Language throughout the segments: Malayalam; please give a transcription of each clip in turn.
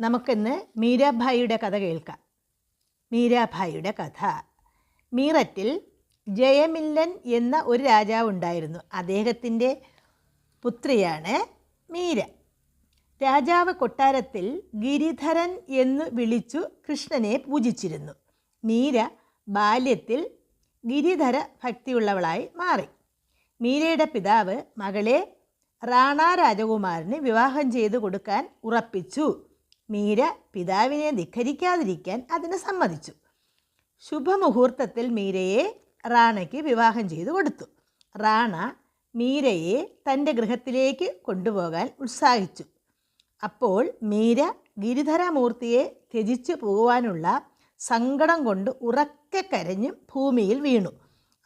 നമുക്കിന്ന് മീരാഭായിയുടെ കഥ കേൾക്കാം. മീരാഭായിയുടെ കഥ. മീററ്റിൽ ജയമില്ലൻ എന്ന ഒരു രാജാവ് ഉണ്ടായിരുന്നു. അദ്ദേഹത്തിന്റെ പുത്രിയാണ് മീര. രാജാവ് കൊട്ടാരത്തിൽ ഗിരിധരൻ എന്ന് വിളിച്ചു കൃഷ്ണനെ പൂജിച്ചിരുന്നു. മീര ബാല്യത്തിൽ ഗിരിധര ഭക്തിയുള്ളവളായി മാറി. മീരയുടെ പിതാവ് മകളെ റാണാ രാജകുമാരന് വിവാഹം ചെയ്തു കൊടുക്കാൻ ഉറപ്പിച്ചു. മീര പിതാവിനെ ധിഖരിക്കാതിരിക്കാൻ അതിന് സമ്മതിച്ചു. ശുഭമുഹൂർത്തത്തിൽ മീരയെ റാണയ്ക്ക് വിവാഹം ചെയ്തു കൊടുത്തു. റാണ മീരയെ തന്റെ ഗൃഹത്തിലേക്ക് കൊണ്ടുപോകാൻ ഉത്സാഹിച്ചു. അപ്പോൾ മീര ഗിരിധരമൂർത്തിയെ ത്യജിച്ചു പോകുവാനുള്ള സങ്കടം കൊണ്ട് ഉറക്കെ കരഞ്ഞു ഭൂമിയിൽ വീണു.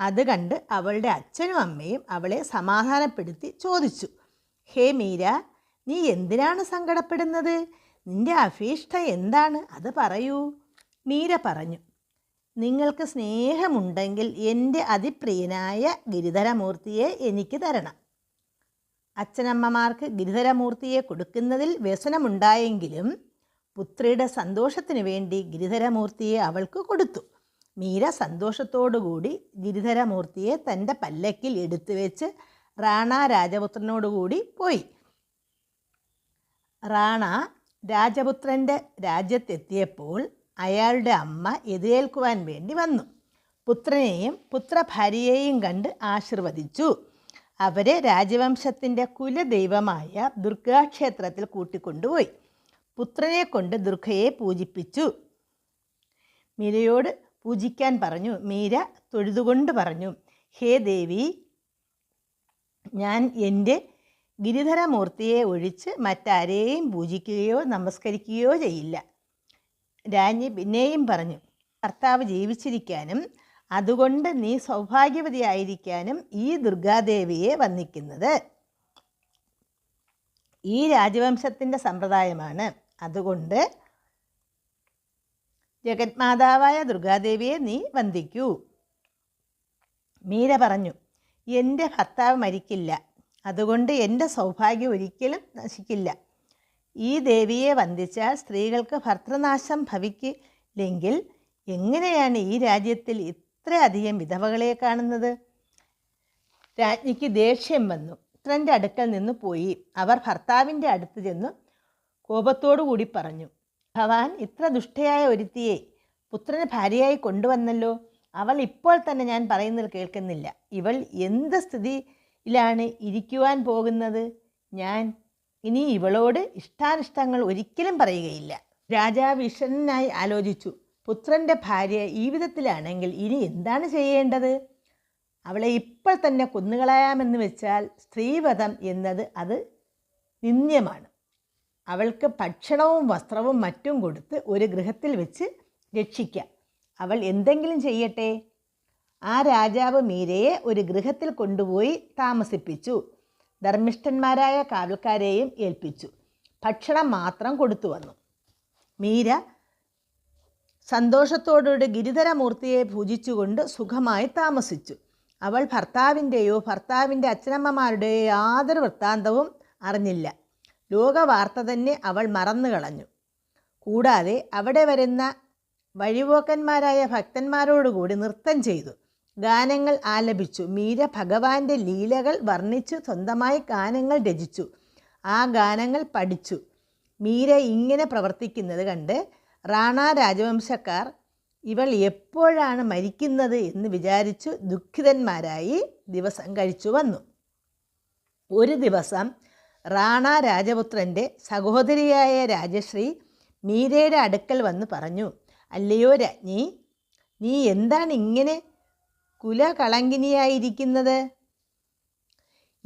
അത് കണ്ട് അവളുടെ അച്ഛനും അമ്മയും അവളെ സമാധാനപ്പെടുത്തി ചോദിച്ചു ഹേ മീര നീ എന്തിനാണ് സങ്കടപ്പെടുന്നത്? നിന്റെ അഭീഷ്ട എന്താണ്? അത് പറയൂ. മീര പറഞ്ഞു. നിങ്ങൾക്ക് സ്നേഹമുണ്ടെങ്കിൽ എന്റെ അതിപ്രിയനായ ഗിരിധരമൂർത്തിയെ എനിക്ക് തരണം. അച്ഛനമ്മമാർക്ക് ഗിരിധരമൂർത്തിയെ കൊടുക്കുന്നതിൽ വ്യസനമുണ്ടായെങ്കിലും പുത്രിയുടെ സന്തോഷത്തിനു വേണ്ടി ഗിരിധരമൂർത്തിയെ അവൾക്ക് കൊടുത്തു. മീര സന്തോഷത്തോടുകൂടി ഗിരിധരമൂർത്തിയെ തന്റെ പല്ലക്കിൽ എടുത്തു വെച്ച് റാണ രാജപുത്രനോടുകൂടി പോയി. റാണ രാജപുത്രന്റെ രാജ്യത്തെത്തിയപ്പോൾ അയാളുടെ അമ്മ എതിരേൽക്കുവാൻ വേണ്ടി വന്നു. പുത്രനെയും പുത്രഭാര്യയെയും കണ്ട് ആശീർവദിച്ചു. അവരെ രാജവംശത്തിന്റെ കുലദൈവമായ ദുർഗാക്ഷേത്രത്തിൽ കൂട്ടിക്കൊണ്ടുപോയി. പുത്രനെ കൊണ്ട് ദുർഗയെ പൂജിപ്പിച്ചു. മീരയോട് പൂജിക്കാൻ പറഞ്ഞു. മീര തൊഴുതുകൊണ്ട് പറഞ്ഞു. ഹേ ദേവി ഞാൻ എന്റെ ഗിരിധരമൂർത്തിയെ ഒഴിച്ച് മറ്റാരെയും പൂജിക്കുകയോ നമസ്കരിക്കുകയോ ചെയ്യില്ല. രാജ്ഞി പിന്നെയും പറഞ്ഞു ഭർത്താവ് ജീവിച്ചിരിക്കാനും അതുകൊണ്ട് നീ സൗഭാഗ്യവതിയായിരിക്കാനും ഈ ദുർഗാദേവിയെ വന്ദിക്കുന്നത്. ഈ രാജവംശത്തിന്റെ സമ്പ്രദായമാണ്. അതുകൊണ്ട് ജഗന്മാതാവായ ദുർഗാദേവിയെ നീ വന്ദിക്കൂ. മീര പറഞ്ഞു എന്റെ ഭർത്താവ് മരിക്കില്ല. അതുകൊണ്ട് എന്റെ സൗഭാഗ്യം ഒരിക്കലും നശിക്കില്ല. ഈ ദേവിയെ വന്ദിച്ചാൽ സ്ത്രീകൾക്ക് ഭർത്തൃനാശം ഭവിക്കില്ലെങ്കിൽ എങ്ങനെയാണ് ഈ രാജ്യത്തിൽ ഇത്രയധികം വിധവകളെ കാണുന്നത്? രാജ്ഞിക്ക് ദേഷ്യം വന്നു. പുത്രന്റെ അടുക്കൽ നിന്ന് പോയി. അവർ ഭർത്താവിന്റെ അടുത്ത് ചെന്ന് കൂടി പറഞ്ഞു ഭവാൻ ഇത്ര ദുഷ്ടയായ ഒരുത്തിയെ പുത്രന് ഭാര്യയായി കൊണ്ടുവന്നല്ലോ. അവൾ ഇപ്പോൾ തന്നെ ഞാൻ പറയുന്നത് കേൾക്കുന്നില്ല. ഇവൾ എന്ത് സ്ഥിതിയിലാണ് ഇരിക്കുവാൻ പോകുന്നത്. ഞാൻ ഇനി ഇവളോട് ഇഷ്ടാനിഷ്ടങ്ങൾ ഒരിക്കലും പറയുകയില്ല. രാജാവ് വിഷണനായി ആലോചിച്ചു. പുത്രന്റെ ഭാര്യ ഈ വിധത്തിലാണെങ്കിൽ ഇനി എന്താണ് ചെയ്യേണ്ടത്? അവളെ ഇപ്പോൾ തന്നെ കൊന്നുകളയാമെന്ന് വെച്ചാൽ സ്ത്രീവധം എന്നത് അത് നിന്ദ്യമാണ്. അവൾക്ക് ഭക്ഷണവും വസ്ത്രവും മറ്റും കൊടുത്ത് ഒരു ഗൃഹത്തിൽ വെച്ച് രക്ഷിക്കാം. അവൾ എന്തെങ്കിലും ചെയ്യട്ടെ? ആ രാജാവ് മീരയെ ഒരു ഗൃഹത്തിൽ കൊണ്ടുപോയി താമസിപ്പിച്ചു. ധർമ്മിഷ്ഠന്മാരായ കാവൽക്കാരെയും ഏൽപ്പിച്ചു. ഭക്ഷണം മാത്രം കൊടുത്തു വന്നു. മീര സന്തോഷത്തോടുകൂടി ഗിരിധരമൂർത്തിയെ പൂജിച്ചുകൊണ്ട് സുഖമായി താമസിച്ചു. അവൾ ഭർത്താവിന്റെയോ ഭർത്താവിന്റെ അച്ഛനമ്മമാരുടെയോ യാതൊരു വൃത്താന്തവും അറിഞ്ഞില്ല. ലോകവാർത്ത തന്നെ അവൾ മറന്നു കളഞ്ഞു. കൂടാതെ അവിടെ വരുന്ന വഴിപോക്കന്മാരായ ഭക്തന്മാരോടുകൂടി നൃത്തം ചെയ്തു. ഗാനങ്ങൾ ആലപിച്ചു. മീര ഭഗവാന്റെ ലീലകൾ വർണിച്ചു. സ്വന്തമായി ഗാനങ്ങൾ രചിച്ചു. ആ ഗാനങ്ങൾ പഠിച്ചു. മീര ഇങ്ങനെ പ്രവർത്തിക്കുന്നത് കണ്ട് റാണ രാജവംശക്കാർ ഇവൾ എപ്പോഴാണ് മരിക്കുന്നത് എന്ന് വിചാരിച്ചു ദുഃഖിതന്മാരായി ദിവസം കഴിച്ചു വന്നു. ഒരു ദിവസം റാണ രാജപുത്രന്റെ സഹോദരിയായ രാജശ്രീ മീരയുടെ അടുക്കൽ വന്ന് പറഞ്ഞു അല്ലയോ രാജ്ഞി നീ എന്താണ് ഇങ്ങനെ കുലകളങ്കിനിയായിരിക്കുന്നത്?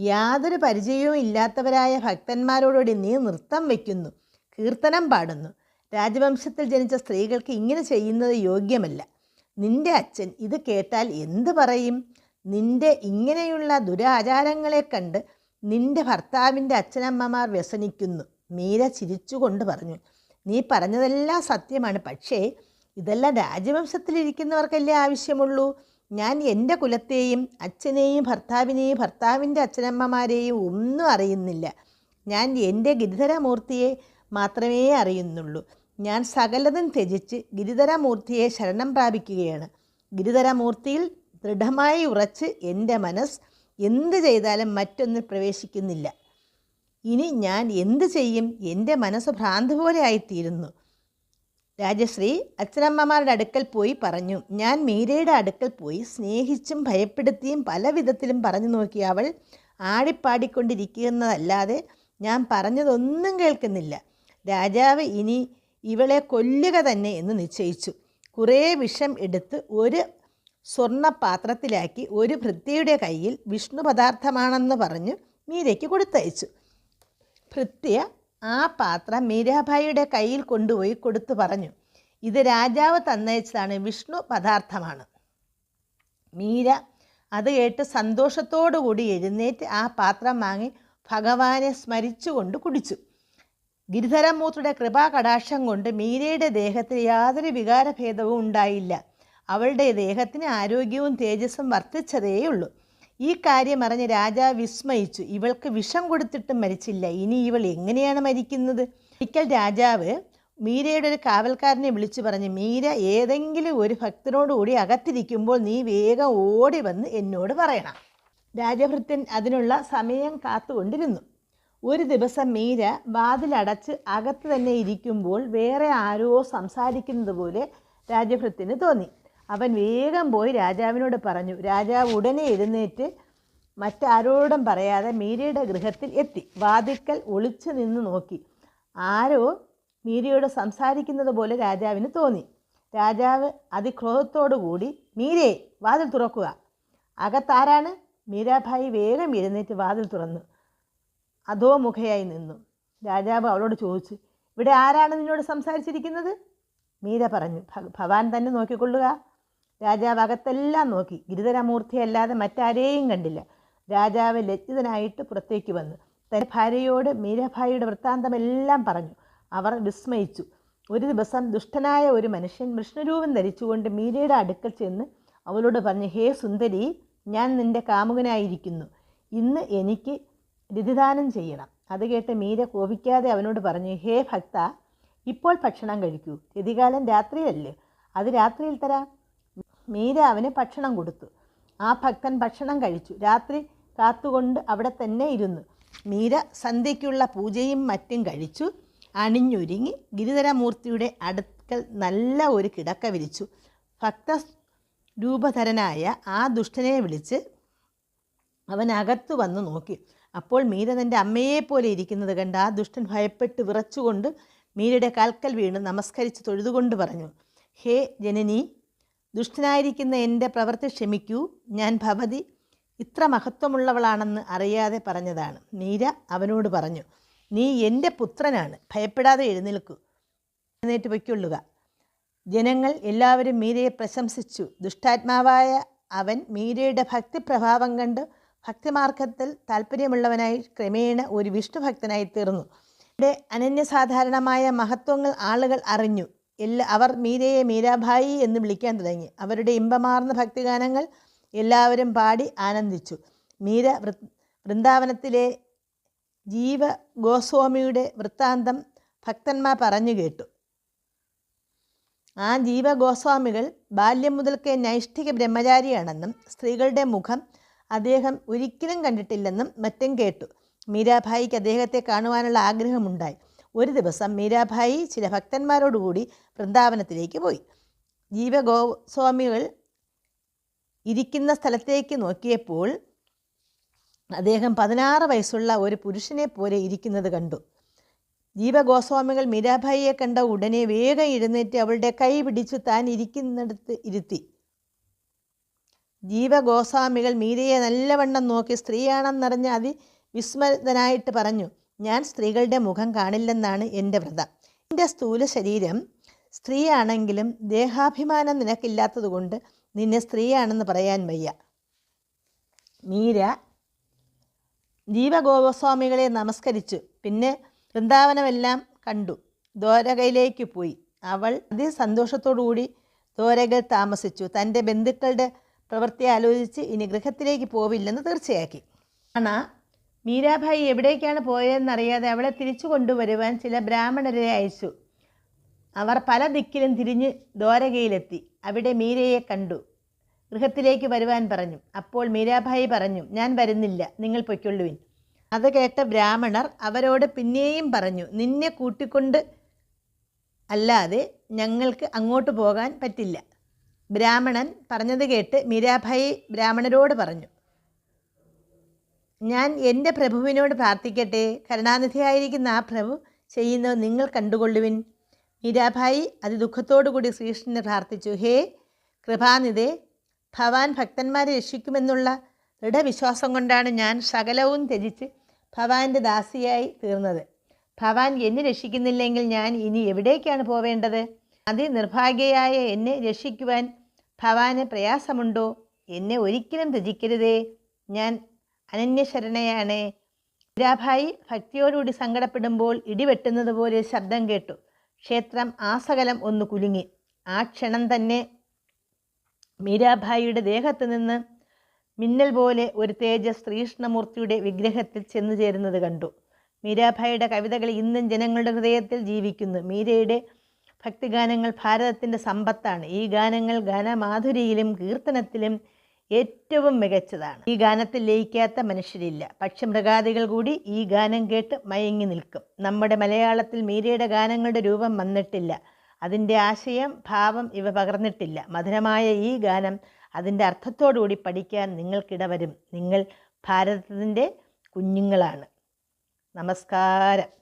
യാതൊരു പരിചയവും ഇല്ലാത്തവരായ ഭക്തന്മാരോടുകൂടി നീ നൃത്തം വയ്ക്കുന്നു കീർത്തനം പാടുന്നു. രാജവംശത്തിൽ ജനിച്ച സ്ത്രീകൾക്ക് ഇങ്ങനെ ചെയ്യുന്നത് യോഗ്യമല്ല. നിന്റെ അച്ഛൻ ഇത് കേട്ടാൽ എന്ത് പറയും? നിന്റെ ഇങ്ങനെയുള്ള ദുരാചാരങ്ങളെ കണ്ട് നിന്റെ ഭർത്താവിന്റെ അച്ഛനമ്മമാർ വ്യസനിക്കുന്നു. മീര ചിരിച്ചുകൊണ്ട് പറഞ്ഞു നീ പറഞ്ഞതെല്ലാം സത്യമാണ്. പക്ഷേ ഇതെല്ലാം രാജവംശത്തിലിരിക്കുന്നവർക്കല്ലേ ആവശ്യമുള്ളൂ? ഞാൻ എന്റെ കുലത്തെയും അച്ഛനെയും ഭർത്താവിനെയും ഭർത്താവിന്റെ അച്ഛനമ്മമാരെയും ഒന്നും അറിയുന്നില്ല. ഞാൻ എന്റെ ഗിരിധരമൂർത്തിയെ മാത്രമേ അറിയുന്നുള്ളൂ. ഞാൻ സകലതും ത്യജിച്ച് ഗിരിധരമൂർത്തിയെ ശരണം പ്രാപിക്കുകയാണ്. ഗിരിധരമൂർത്തിയിൽ ദൃഢമായി ഉറച്ച് എന്റെ മനസ്സ് എന്ത് ചെയ്താലും മറ്റൊന്നിൽ പ്രവേശിക്കുന്നില്ല. ഇനി ഞാൻ എന്ത് ചെയ്യും? എന്റെ മനസ്സ് ഭ്രാന്ത് പോലെ ആയിത്തീരുന്നു. രാജശ്രീ അച്ഛനമ്മമാരുടെ അടുക്കൽ പോയി പറഞ്ഞു. ഞാൻ മീരയുടെ അടുക്കൽ പോയി സ്നേഹിച്ചും ഭയപ്പെടുത്തിയും പല വിധത്തിലും പറഞ്ഞു നോക്കി അവൾ ആടിപ്പാടിക്കൊണ്ടിരിക്കുന്നതല്ലാതെ ഞാൻ പറഞ്ഞതൊന്നും കേൾക്കുന്നില്ല. രാജാവ് ഇനി ഇവളെ കൊല്ലുക തന്നെ എന്ന് നിശ്ചയിച്ചു. കുറേ വിഷം എടുത്ത് ഒരു സ്വർണപാത്രത്തിലാക്കി ഒരു ഭൃത്യയുടെ കയ്യിൽ വിഷ്ണു പദാർത്ഥമാണെന്ന് പറഞ്ഞ് മീരയ്ക്ക് കൊടുത്തയച്ചു. ഭൃത്യ ആ പാത്രം മീരാഭായിയുടെ കയ്യിൽ കൊണ്ടുപോയി കൊടുത്തു പറഞ്ഞു. ഇത് രാജാവ് തന്നയച്ചതാണ് വിഷ്ണു പദാർത്ഥമാണ്. മീര അത് കേട്ട് സന്തോഷത്തോടുകൂടി എഴുന്നേറ്റ് ആ പാത്രം വാങ്ങി ഭഗവാനെ സ്മരിച്ചുകൊണ്ട് കുടിച്ചു. ഗിരിധരമൂർത്തിയുടെ കൃപാകടാക്ഷം കൊണ്ട് മീരയുടെ ദേഹത്തിൽ യാതൊരു വികാരഭേദവും ഉണ്ടായില്ല. അവളുടെ ദേഹത്തിന് ആരോഗ്യവും തേജസ്സും വർദ്ധിച്ചതേയുള്ളൂ. ഈ കാര്യം അറിഞ്ഞ് രാജാവ് വിസ്മയിച്ചു. ഇവൾക്ക് വിഷം കൊടുത്തിട്ടും മരിച്ചില്ല. ഇനി ഇവൾ എങ്ങനെയാണ് മരിക്കുന്നത്? ഒരിക്കൽ രാജാവ് മീരയുടെ ഒരു കാവൽക്കാരനെ വിളിച്ചു പറഞ്ഞു മീര ഏതെങ്കിലും ഒരു ഭക്തനോടുകൂടി അകത്തിരിക്കുമ്പോൾ നീ വേഗം ഓടി വന്ന് എന്നോട് പറയണം രാജഭൃത്യൻ അതിനുള്ള സമയം കാത്തുകൊണ്ടിരുന്നു. ഒരു ദിവസം മീര വാതിലടച്ച് അകത്ത് തന്നെ ഇരിക്കുമ്പോൾ വേറെ ആരോ സംസാരിക്കുന്നത് പോലെ രാജഭൃത്യന് തോന്നി. അവൻ വേഗം പോയി രാജാവിനോട് പറഞ്ഞു രാജാവ് ഉടനെ എഴുന്നേറ്റ് മറ്റാരോടും പറയാതെ മീരയുടെ ഗൃഹത്തിൽ എത്തി. വാതിക്കൽ ഒളിച്ചു നിന്ന് നോക്കി. ആരോ മീരയോട് സംസാരിക്കുന്നത് പോലെ രാജാവിന് തോന്നി. രാജാവ് അതിക്രോധത്തോടുകൂടി മീരയെ വാതിൽ തുറക്കുക. അകത്താരാണ്? മീരാഭായി വേഗം എഴുന്നേറ്റ് വാതിൽ തുറന്നു. അതോ മുഖയായി നിന്നു. രാജാവ് അവളോട് ചോദിച്ചു ഇവിടെ ആരാണ് നിന്നോട് സംസാരിച്ചിരിക്കുന്നത്? മീര പറഞ്ഞു "ഭ- ഭവാൻ തന്നെ നോക്കിക്കൊള്ളുക. രാജാവ് അകത്തെല്ലാം നോക്കി ഗിരിധരമൂർത്തിയല്ലാതെ മറ്റാരെയും കണ്ടില്ല. രാജാവ് ലജ്ജിതനായിട്ട് പുറത്തേക്ക് വന്നു. തന്റെ ഭാര്യയോട് മീരാഭായിയുടെ വൃത്താന്തമെല്ലാം പറഞ്ഞു. അവർ വിസ്മയിച്ചു. ഒരു ദിവസം ദുഷ്ടനായ ഒരു മനുഷ്യൻ വിഷ്ണുരൂപം ധരിച്ചുകൊണ്ട് മീരയുടെ അടുക്കൽ ചെന്ന് അവളോട് പറഞ്ഞു ഹേ സുന്ദരി ഞാൻ നിന്റെ കാമുകനായിരിക്കുന്നു. ഇന്ന് എനിക്ക് രതിദാനം ചെയ്യണം. അത് കേട്ട് മീര കോപിക്കാതെ അവനോട് പറഞ്ഞു ഹേ ഭക്ത ഇപ്പോൾ ഭക്ഷണം കഴിക്കൂ. രതികാലം രാത്രിയല്ലേ. അത് രാത്രിയിൽ തരാം. മീര അവന് ഭക്ഷണം കൊടുത്തു. ആ ഭക്തൻ ഭക്ഷണം കഴിച്ചു. രാത്രി കാത്തുകൊണ്ട് അവിടെ തന്നെ ഇരുന്നു. മീര സന്ധ്യയ്ക്കുള്ള പൂജയും മറ്റും കഴിച്ചു. അണിഞ്ഞൊരുങ്ങി ഗിരിധരമൂർത്തിയുടെ അടുക്കൽ നല്ല ഒരു കിടക്ക വിരിച്ചു. ഭക്ത രൂപധരനായ ആ ദുഷ്ടനെ വിളിച്ച് അവൻ അകത്തു വന്ന് നോക്കി. അപ്പോൾ മീര തന്റെ അമ്മയെപ്പോലെ ഇരിക്കുന്നത് കണ്ട് ആ ദുഷ്ടൻ ഭയപ്പെട്ട് വിറച്ചുകൊണ്ട് മീരയുടെ കാൽക്കൽ വീണ് നമസ്കരിച്ച് തൊഴുതുകൊണ്ട് പറഞ്ഞു ഹേ ജനനി ദുഷ്ടനായിരിക്കുന്ന എന്റെ പ്രവൃത്തി ക്ഷമിക്കൂ. ഞാൻ ഭവതി. ഇത്ര മഹത്വമുള്ളവളാണെന്ന് അറിയാതെ പറഞ്ഞതാണ്. മീര അവനോട് പറഞ്ഞു നീ എന്റെ പുത്രനാണ്. ഭയപ്പെടാതെ എഴുന്നേൽക്കൂ. എഴുന്നേറ്റ് പൊയ്ക്കൊള്ളുക. ജനങ്ങൾ എല്ലാവരും മീരയെ പ്രശംസിച്ചു. ദുഷ്ടാത്മാവായ അവൻ മീരയുടെ ഭക്തിപ്രഭാവം കണ്ട് ഭക്തിമാർഗത്തിൽ താല്പര്യമുള്ളവനായി ക്രമേണ ഒരു വിഷ്ണുഭക്തനായി തീർന്നു ഇവിടെ അനന്യസാധാരണമായ മഹത്വങ്ങൾ ആളുകൾ അറിഞ്ഞു. എല്ലാ അവർ മീരയെ മീരാഭായി എന്ന് വിളിക്കാൻ തുടങ്ങി. അവരുടെ ഇമ്പമാർന്ന ഭക്തിഗാനങ്ങൾ എല്ലാവരും പാടി ആനന്ദിച്ചു. മീര വൃന്ദാവനത്തിലെ ജീവ ഗോസ്വാമിയുടെ വൃത്താന്തം ഭക്തന്മാർ പറഞ്ഞു കേട്ടു. ആ ജീവ ഗോസ്വാമികൾ ബാല്യം മുതൽക്കേ നൈഷ്ഠിക ബ്രഹ്മചാരിയാണെന്നും സ്ത്രീകളുടെ മുഖം അദ്ദേഹം ഒരിക്കലും കണ്ടിട്ടില്ലെന്നും മറ്റും കേട്ടു. മീരാഭായിക്ക് അദ്ദേഹത്തെ കാണുവാനുള്ള ആഗ്രഹമുണ്ടായി. ഒരു ദിവസം മീരാഭായി ചില ഭക്തന്മാരോടുകൂടി വൃന്ദാവനത്തിലേക്ക് പോയി. ജീവഗോസ്വാമികൾ ഇരിക്കുന്ന സ്ഥലത്തേക്ക് നോക്കിയപ്പോൾ അദ്ദേഹം പതിനാറ് വയസ്സുള്ള ഒരു പുരുഷനെ പോലെ ഇരിക്കുന്നത് കണ്ടു. ജീവഗോസ്വാമികൾ മീരാഭായിയെ കണ്ട ഉടനെ വേഗം എഴുന്നേറ്റ് അവളുടെ കൈ പിടിച്ചു താൻ ഇരിക്കുന്നിടത്ത് ഇരുത്തി. ജീവഗോസ്വാമികൾ മീരയെ നല്ലവണ്ണം നോക്കി സ്ത്രീയാണെന്നറിഞ്ഞ് അതി വിസ്മൃതനായിട്ട് പറഞ്ഞു ഞാൻ സ്ത്രീകളുടെ മുഖം കാണില്ലെന്നാണ് എന്റെ വ്രതം. എന്റെ സ്ഥൂല ശരീരം സ്ത്രീയാണെങ്കിലും ദേഹാഭിമാനം നിനക്കില്ലാത്തതുകൊണ്ട് നിന്നെ സ്ത്രീയാണെന്ന് പറയാൻ വയ്യ. മീര ജീവഗോപസ്വാമികളെ നമസ്കരിച്ചു. പിന്നെ വൃന്ദാവനമെല്ലാം കണ്ടു. ദ്വാരകയിലേക്ക് പോയി. അവൾ അതിസന്തോഷത്തോടുകൂടി ദ്വാരകയിൽ താമസിച്ചു. തന്റെ ബന്ധുക്കളുടെ പ്രവൃത്തി ആലോചിച്ച് ഇനി ഗൃഹത്തിലേക്ക് പോവില്ലെന്ന് തീർച്ചയാക്കി. അണ മീരാഭായി എവിടേക്കാണ് പോയതെന്നറിയാതെ അവളെ തിരിച്ചു കൊണ്ടുവരുവാൻ ചില ബ്രാഹ്മണരെ അയച്ചു. അവർ പല ദിക്കിലും തിരിഞ്ഞ് ദ്വാരകയിലെത്തി. അവിടെ മീരയെ കണ്ടു. ഗൃഹത്തിലേക്ക് വരുവാൻ പറഞ്ഞു. അപ്പോൾ മീരാഭായി പറഞ്ഞു ഞാൻ വരുന്നില്ല. നിങ്ങൾ പൊയ്ക്കൊള്ളുവിൻ. അത് കേട്ട ബ്രാഹ്മണർ അവരോട് പിന്നെയും പറഞ്ഞു നിന്നെ കൂട്ടിക്കൊണ്ട് അല്ലാതെ ഞങ്ങൾക്ക് അങ്ങോട്ട് പോകാൻ പറ്റില്ല. ബ്രാഹ്മണൻ പറഞ്ഞത് കേട്ട് മീരാഭായി ബ്രാഹ്മണരോട് പറഞ്ഞു ഞാൻ എന്റെ പ്രഭുവിനോട് പ്രാർത്ഥിക്കട്ടെ. കരുണാനിധിയായിരിക്കുന്ന ആ പ്രഭു ചെയ്യുന്നത് നിങ്ങൾ കണ്ടുകൊള്ളുവിൻ. മീരാഭായി അതിദുഃഖത്തോടു കൂടി ശ്രീകൃഷ്ണനെ പ്രാർത്ഥിച്ചു. ഹേ കൃപാനിധേ ഭവാൻ ഭക്തന്മാരെ രക്ഷിക്കുമെന്നുള്ള ദൃഢവിശ്വാസം കൊണ്ടാണ് ഞാൻ സകലവും ത്യജിച്ച് ഭവാന്റെ ദാസിയായി തീർന്നത്. ഭവാൻ എന്നെ രക്ഷിക്കുന്നില്ലെങ്കിൽ ഞാൻ ഇനി എവിടേക്കാണ് പോവേണ്ടത്? അതിനിർഭാഗ്യയായ എന്നെ രക്ഷിക്കുവാൻ ഭവാന് പ്രയാസമുണ്ടോ? എന്നെ ഒരിക്കലും ത്യജിക്കരുതേ. ഞാൻ അനന്യശരണയാണ്. മീരാഭായി ഭക്തിയോടുകൂടി സങ്കടപ്പെടുമ്പോൾ ഇടിവെട്ടുന്നത് പോലെ ശബ്ദം കേട്ടു. ക്ഷേത്രം ആസകലം ഒന്ന് കുലുങ്ങി. ആ ക്ഷണം തന്നെ മീരാഭായിയുടെ ദേഹത്ത് നിന്ന് മിന്നൽ പോലെ ഒരു തേജസ് ശ്രീകൃഷ്ണമൂർത്തിയുടെ വിഗ്രഹത്തിൽ ചെന്നു ചേരുന്നത് കണ്ടു. മീരാഭായിയുടെ കവിതകൾ ഇന്നും ജനങ്ങളുടെ ഹൃദയത്തിൽ ജീവിക്കുന്നു. മീരയുടെ ഭക്തിഗാനങ്ങൾ ഭാരതത്തിന്റെ സമ്പത്താണ്. ഈ ഗാനങ്ങൾ ഗാനമാധുരിയിലും കീർത്തനത്തിലും ഏറ്റവും മികച്ചതാണ്. ഈ ഗാനത്തിൽ ലയിക്കാത്ത മനുഷ്യരില്ല. പക്ഷെ മൃഗാദികൾ കൂടി ഈ ഗാനം കേട്ട് മയങ്ങി നിൽക്കും. നമ്മുടെ മലയാളത്തിൽ മീരയുടെ ഗാനങ്ങളുടെ രൂപം വന്നിട്ടില്ല. അതിന്റെ ആശയം ഭാവം ഇവ പകർന്നിട്ടില്ല. മധുരമായ ഈ ഗാനം അതിന്റെ അർത്ഥത്തോടുകൂടി പഠിക്കാൻ നിങ്ങൾക്കിടവരും. നിങ്ങൾ ഭാരതത്തിന്റെ കുഞ്ഞുങ്ങളാണ്. നമസ്കാരം.